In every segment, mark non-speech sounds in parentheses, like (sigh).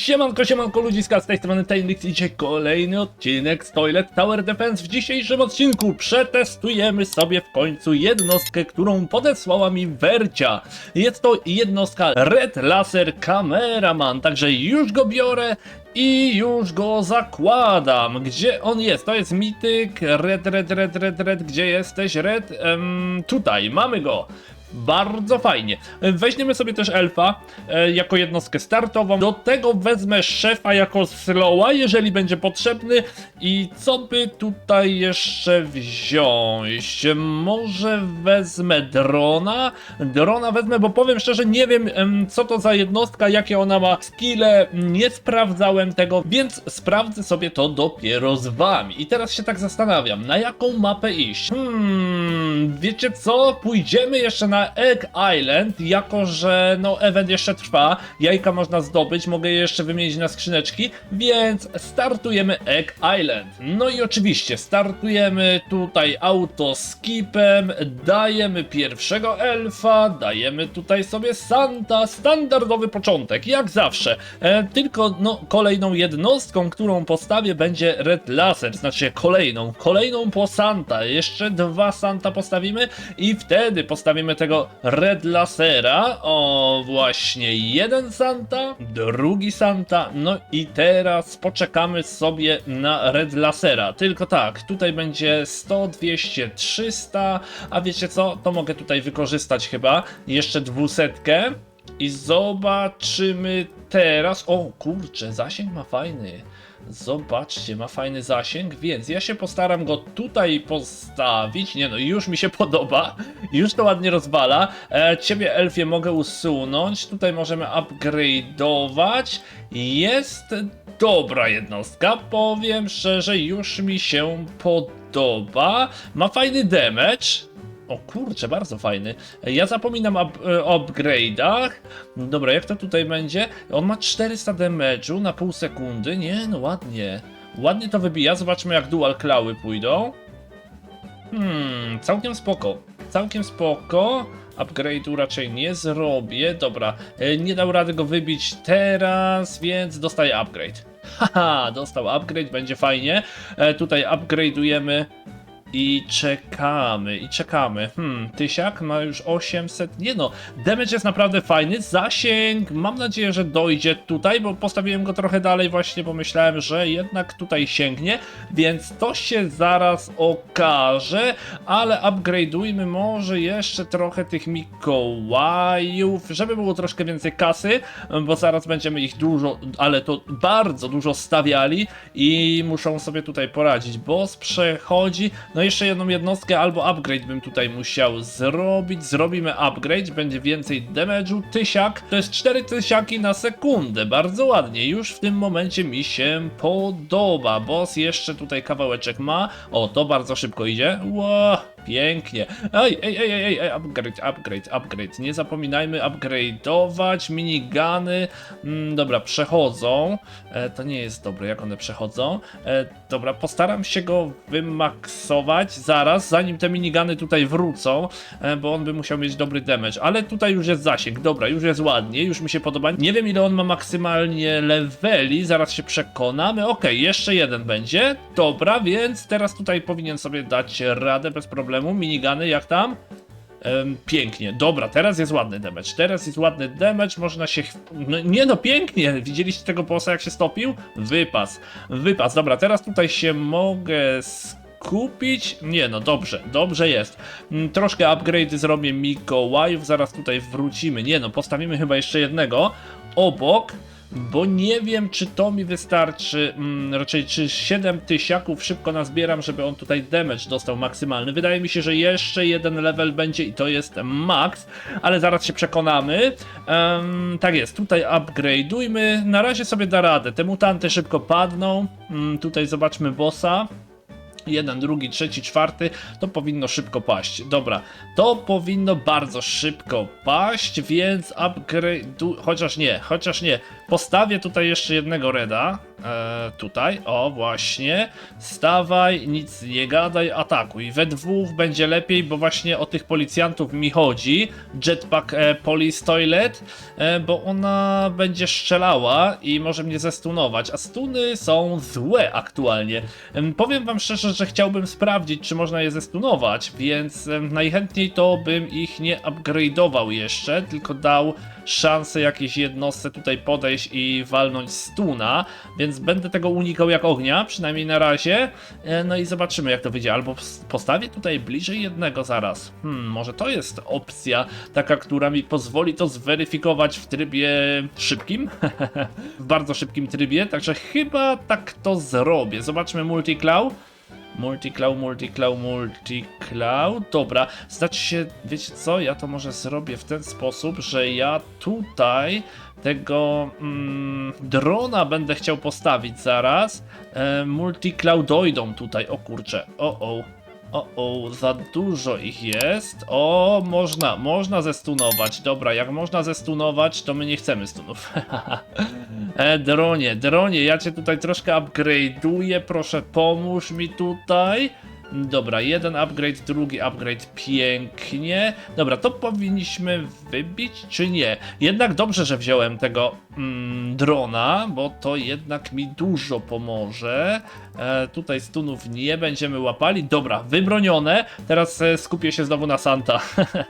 Siemanko, siemanko ludziska, z tej strony Tainlix i dzisiaj kolejny odcinek z Toilet Tower Defense. W dzisiejszym odcinku przetestujemy sobie w końcu jednostkę, którą podesłała mi Wercia. Jest to jednostka Red Laser Cameraman, także już go biorę i już go zakładam. Gdzie on jest? To jest mityk, Red, Red, Red, Red, Red, gdzie jesteś? Red, tutaj, mamy go. Bardzo fajnie. Weźmiemy sobie też elfa e, jako jednostkę startową. Do tego wezmę szefa jako slowa, jeżeli będzie potrzebny. I co by tutaj jeszcze wziąć? Może wezmę drona? Drona wezmę, bo powiem szczerze, nie wiem em, co to za jednostka, jakie ona ma skille. Nie sprawdzałem tego, więc sprawdzę sobie to dopiero z wami. I teraz się tak zastanawiam, na jaką mapę iść? Hmm, wiecie co? Pójdziemy jeszcze na Egg Island, jako że no event jeszcze trwa, jajka można zdobyć, mogę je jeszcze wymienić na skrzyneczki, więc startujemy Egg Island. No i oczywiście startujemy tutaj auto skipem, dajemy pierwszego elfa, dajemy tutaj sobie Santa, standardowy początek, jak zawsze. E, tylko no kolejną jednostką, którą postawię będzie Red Laser, znaczy kolejną, kolejną po Santa, jeszcze dwa Santa postawimy i wtedy postawimy tego Red Lasera, o właśnie jeden Santa, drugi Santa, no i teraz poczekamy sobie na Red Lasera, tylko tak, tutaj będzie 100, 200, 300, a wiecie co, to mogę tutaj wykorzystać chyba, jeszcze dwusetkę. I zobaczymy teraz, o kurczę, zasięg ma fajny. Zobaczcie, ma fajny zasięg, więc ja się postaram go tutaj postawić. Nie no, już mi się (laughs) podoba, już to ładnie rozwala. E, ciebie, Elfie, mogę usunąć. Tutaj możemy upgrade'ować. Jest dobra jednostka, powiem szczerze, już mi się podoba. Ma fajny damage. O kurczę, bardzo fajny. Ja zapominam up, e, o upgrade'ach. Dobra, jak to tutaj będzie? On ma 400 damage'u na pół sekundy. Nie, no ładnie. Ładnie to wybija. Zobaczmy jak dual klały pójdą. Hmm, całkiem spoko. Całkiem spoko. Upgrade'u raczej nie zrobię. Dobra, e, nie dał rady go wybić teraz, więc dostaję upgrade. (laughs) Haha, dostał upgrade, będzie fajnie. E, tutaj upgrade'ujemy i czekamy, i czekamy. Hmm, Tysiak ma już 800. Nie no, damage jest naprawdę fajny. Zasięg, mam nadzieję, że dojdzie tutaj, bo postawiłem go trochę dalej, właśnie pomyślałem, że jednak tutaj sięgnie, więc to się zaraz okaże. Ale upgrade'ujmy może jeszcze trochę tych Mikołajów, żeby było troszkę więcej kasy, bo zaraz będziemy ich dużo, ale to bardzo dużo stawiali i muszą sobie tutaj poradzić. Boss przechodzi. No jeszcze jedną jednostkę albo upgrade bym tutaj musiał zrobić. Zrobimy upgrade, będzie więcej damage'u. Tysiak, to jest 4 tysiaki na sekundę. Bardzo ładnie, już w tym momencie mi się podoba. Boss jeszcze tutaj kawałeczek ma. O, to bardzo szybko idzie. Wow, pięknie. Ej, ej, ej, ej, ej, upgrade, upgrade, upgrade. Nie zapominajmy upgrade'ować. Minigany. Mm, dobra, przechodzą. E, to nie jest dobre, jak one przechodzą. E, dobra, postaram się go wymaksować zaraz, zanim te minigany tutaj wrócą, e, bo on by musiał mieć dobry damage. Ale tutaj już jest zasięg. Dobra, już jest ładnie, już mi się podoba. Nie wiem, ile on ma maksymalnie leveli, zaraz się przekonamy. Okej, jeszcze jeden będzie. Dobra, więc teraz tutaj powinien sobie dać radę bez problemu. Minigany, jak tam? Em, pięknie, dobra, teraz jest ładny damage. Teraz jest ładny damage, można się. No, nie no, pięknie! Widzieliście tego bossa, jak się stopił? Wypas, wypas. Dobra, teraz tutaj się mogę skupić. Nie no, dobrze, dobrze jest. Mm, Troszkę upgrade zrobię Mikołajów, zaraz tutaj wrócimy. Nie no, postawimy chyba jeszcze jednego obok. Bo nie wiem, czy to mi wystarczy, mm, raczej czy 7 tysiaków szybko nazbieram, żeby on tutaj damage dostał maksymalny. Wydaje mi się, że jeszcze jeden level będzie i to jest max, ale zaraz się przekonamy. Em, tak jest, tutaj upgrade'ujmy. Na razie sobie da radę. Te mutanty szybko padną. Mm, tutaj zobaczmy bossa. Jeden, drugi, trzeci, czwarty, to powinno szybko paść. Dobra, to powinno bardzo szybko paść, więc upgrade, chociaż nie, chociaż nie. Postawię tutaj jeszcze jednego reda. E, tutaj, o właśnie. Stawaj, nic nie gadaj, atakuj. We dwóch będzie lepiej, bo właśnie o tych policjantów mi chodzi. Jetpack e, Police Toilet, e, bo ona będzie strzelała i może mnie zestunować, a stuny są złe aktualnie. Em, powiem wam szczerze, że chciałbym sprawdzić, czy można je zestunować, więc em, najchętniej to bym ich nie upgrade'ował jeszcze, tylko dał szansę jakiejś jednostce tutaj podejść i walnąć stuna, więc będę tego unikał jak ognia, przynajmniej na razie. E, No i zobaczymy jak to wyjdzie, albo postawię tutaj bliżej jednego zaraz. Hmm, może to jest opcja taka, która mi pozwoli to zweryfikować w trybie szybkim, (laughs) w bardzo szybkim trybie, także chyba tak to zrobię. Zobaczmy multicloud. Multicloud, multicloud, multicloud. Dobra, znaczy się, wiecie co? Ja to może zrobię w ten sposób, że ja tutaj tego mm, drona będę chciał postawić zaraz. E, multicloudoidą tutaj, o kurczę, o o. O, o, za dużo ich jest. O, można, można zestunować. Dobra, jak można zestunować, to my nie chcemy stunów. (laughs) e, dronie, dronie, ja cię tutaj troszkę upgrade'uję, proszę pomóż mi tutaj. Dobra, jeden upgrade, drugi upgrade, pięknie. Dobra, to powinniśmy wybić, czy nie? Jednak dobrze, że wziąłem tego mm, drona, bo to jednak mi dużo pomoże. E, tutaj stunów nie będziemy łapali. Dobra, wybronione. Teraz e, skupię się znowu na Santa.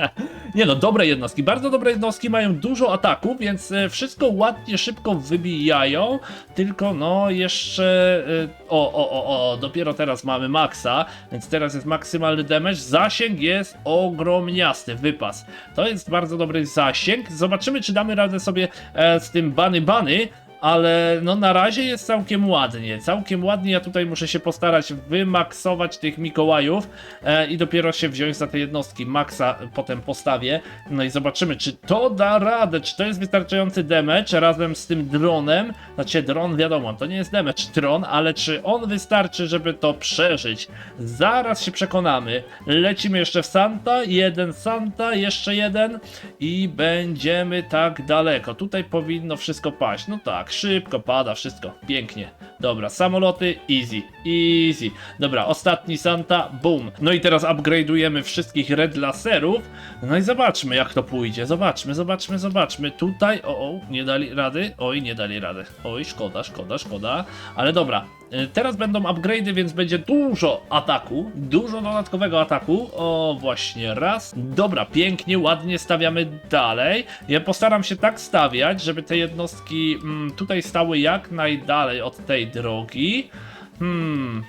(laughs) nie no, dobre jednostki, bardzo dobre jednostki, mają dużo ataków, więc e, wszystko ładnie, szybko wybijają. Tylko no, jeszcze... E, o, o, o, o, dopiero teraz mamy maksa, więc teraz jest maksymalny damage. Zasięg jest ogromniasty, wypas. To jest bardzo dobry zasięg. Zobaczymy, czy damy radę sobie e, z tym bany bany. Ale no na razie jest całkiem ładnie, całkiem ładnie, ja tutaj muszę się postarać wymaksować tych Mikołajów e, i dopiero się wziąć za te jednostki, maksa potem postawię, no i zobaczymy czy to da radę, czy to jest wystarczający damage razem z tym dronem, znaczy dron wiadomo, to nie jest damage dron, ale czy on wystarczy, żeby to przeżyć, zaraz się przekonamy, lecimy jeszcze w Santa, jeden Santa, jeszcze jeden i będziemy tak daleko, tutaj powinno wszystko paść, no tak, szybko pada wszystko, pięknie, dobra, samoloty, easy, easy, dobra, ostatni Santa, boom, no i teraz upgrade'ujemy wszystkich red laserów, no i zobaczmy jak to pójdzie, zobaczmy, zobaczmy, zobaczmy, tutaj, o, o, nie dali rady, oj, nie dali rady, oj, szkoda, szkoda, szkoda, ale dobra, teraz będą upgrade'y, więc będzie dużo ataku, dużo dodatkowego ataku, o, właśnie, raz, dobra, pięknie, ładnie stawiamy dalej, ja postaram się tak stawiać, żeby te jednostki mm, tutaj stały jak najdalej od tej drogi, hmm,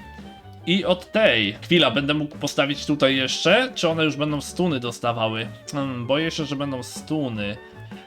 i od tej. Chwila, będę mógł postawić tutaj jeszcze? Czy one już będą stuny dostawały? Hmm, boję się, że będą stuny.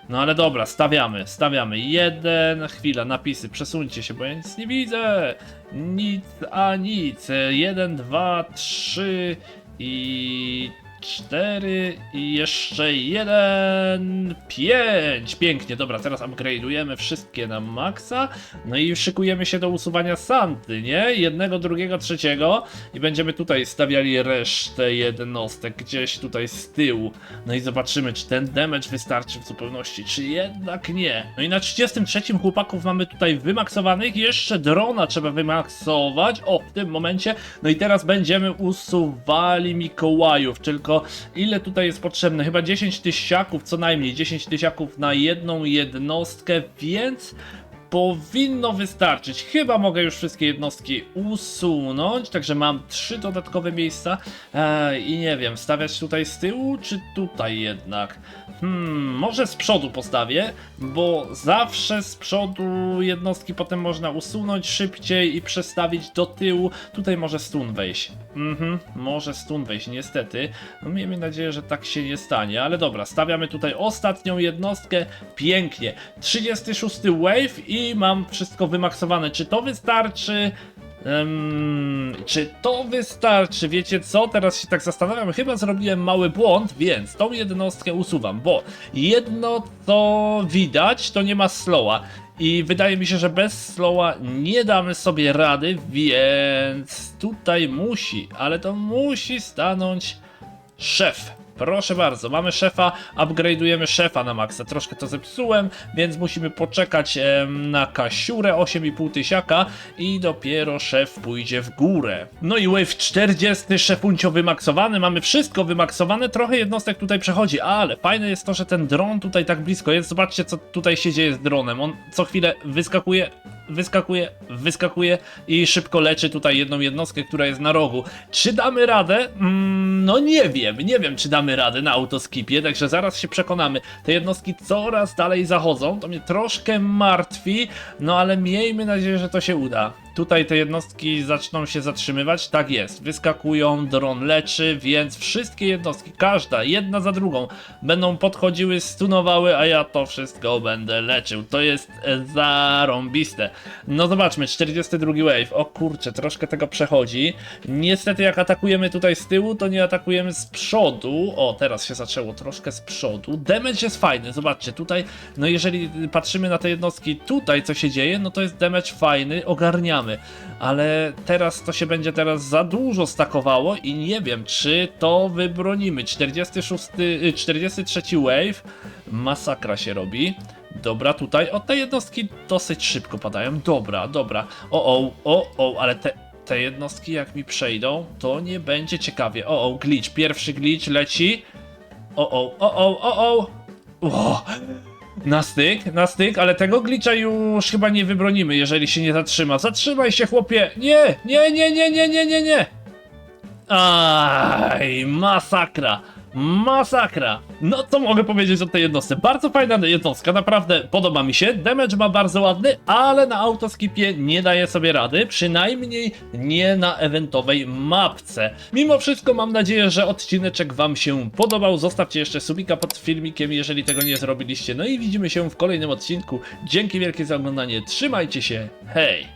No ale dobra, stawiamy, stawiamy. Jeden, chwila, napisy, przesuńcie się, bo ja nic nie widzę. Nic, a nic. Jeden, dwa, trzy i cztery i jeszcze jeden, pięć. Pięknie, dobra, teraz upgrade'ujemy wszystkie na maksa. No i szykujemy się do usuwania Santy, nie? Jednego, drugiego, trzeciego i będziemy tutaj stawiali resztę jednostek gdzieś tutaj z tyłu. No i zobaczymy, czy ten damage wystarczy w zupełności, czy jednak nie. No i na 33 chłopaków mamy tutaj wymaksowanych, jeszcze drona trzeba wymaksować, o, w tym momencie. No i teraz będziemy usuwali Mikołajów, tylko ile tutaj jest potrzebne? Chyba 10 tysiaków, co najmniej 10 tysiaków na jedną jednostkę, więc powinno wystarczyć. Chyba mogę już wszystkie jednostki usunąć, także mam trzy dodatkowe miejsca eee, i nie wiem, stawiać tutaj z tyłu, czy tutaj jednak? Hmm, może z przodu postawię, bo zawsze z przodu jednostki potem można usunąć szybciej i przestawić do tyłu. Tutaj może stun wejść. Mhm, może stun wejść, niestety. No miejmy nadzieję, że tak się nie stanie, ale dobra, stawiamy tutaj ostatnią jednostkę. Pięknie. 36 wave i mam wszystko wymaksowane. Czy to wystarczy? Em, czy to wystarczy? Wiecie co? Teraz się tak zastanawiam. Chyba zrobiłem mały błąd, więc tą jednostkę usuwam, bo jedno co widać, to nie ma slowa. I wydaje mi się, że bez slowa nie damy sobie rady, więc tutaj musi, ale to musi stanąć szef. Proszę bardzo, mamy szefa, upgrade'ujemy szefa na maksa. Troszkę to zepsułem, więc musimy poczekać na kasiurę 8,5 tysiaka i dopiero szef pójdzie w górę. No i wave 40 szefuncio wymaksowany, mamy wszystko wymaksowane, trochę jednostek tutaj przechodzi, ale fajne jest to, że ten dron tutaj tak blisko jest. Zobaczcie, co tutaj się dzieje z dronem. On co chwilę wyskakuje, wyskakuje, wyskakuje i szybko leczy tutaj jedną jednostkę, która jest na rogu. Czy damy radę? Mm, no nie wiem, nie wiem czy damy radę na autoskipie, także zaraz się przekonamy. Te jednostki coraz dalej zachodzą, to mnie troszkę martwi, no ale miejmy nadzieję, że to się uda. Tutaj te jednostki zaczną się zatrzymywać, tak jest, wyskakują, dron leczy, więc wszystkie jednostki, każda, jedna za drugą, będą podchodziły, stunowały, a ja to wszystko będę leczył. To jest zarąbiste. No zobaczmy, 42 wave, o kurczę, troszkę tego przechodzi. Niestety jak atakujemy tutaj z tyłu, to nie atakujemy z przodu. O, teraz się zaczęło troszkę z przodu. Damage jest fajny, zobaczcie, tutaj, no jeżeli patrzymy na te jednostki tutaj, co się dzieje, no to jest damage fajny, ogarniamy. Ale teraz to się będzie teraz za dużo stakowało i nie wiem, czy to wybronimy. 46, y, 43 wave, masakra się robi. Dobra, tutaj, o te jednostki dosyć szybko padają. Dobra, dobra. O, o, o, o, ale te, te jednostki jak mi przejdą, to nie będzie ciekawie. O, o, glitch, pierwszy glitch leci. O, o, o, o, o, o. o. Na styk, na styk, ale tego glitcha już chyba nie wybronimy, jeżeli się nie zatrzyma. Zatrzymaj się, chłopie! Nie, nie, nie, nie, nie, nie, nie, nie! Aj, masakra! Masakra! No co mogę powiedzieć o tej jednostce? Bardzo fajna jednostka, naprawdę podoba mi się. Damage ma bardzo ładny, ale na autoskipie nie daje sobie rady, przynajmniej nie na eventowej mapce. Mimo wszystko mam nadzieję, że odcineczek wam się podobał. Zostawcie jeszcze subika pod filmikiem, jeżeli tego nie zrobiliście. No i widzimy się w kolejnym odcinku. Dzięki wielkie za oglądanie, trzymajcie się, hej!